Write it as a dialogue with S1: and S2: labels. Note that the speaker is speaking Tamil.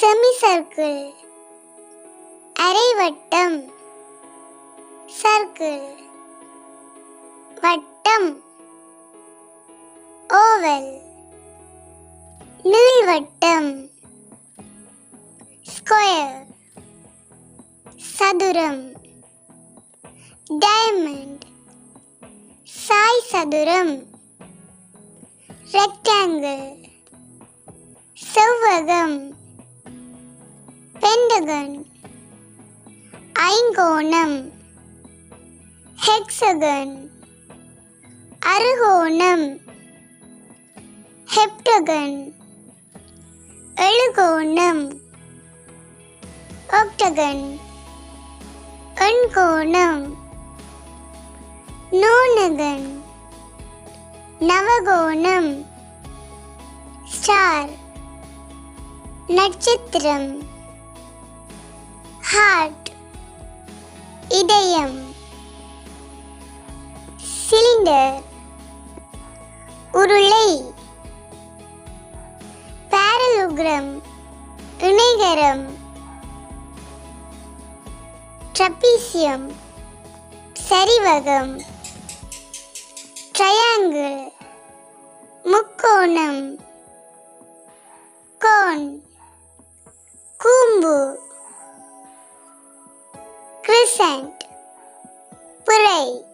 S1: செமி சர்க்கிள் அரைவட்டம். சர்க்கிள். வட்டம். ஓவல். நீள்வட்டம். ஸ்கொயர். சதுரம். டைமண்ட். சாய் சதுரம். ரெக்டாங்கிள். செவ்வகம். பெண்டகன் ஐங்கோணம் ஹெக்ஸகன் அருகோணம் ஹெப்டகன் எழுகோணம் ஒக்டகன் எண்கோணம் நூனகன் நவகோணம் ஸ்டார் நட்சத்திரம். ஹார்ட் இதயம் சிலிண்டர் உருளை பேரலுகிரம் இணைகரம் ட்ரபீசியம் சரிவகம் ட்ரையாங்கிள் முக்கோணம் கோன் கூம்பு present. Pray.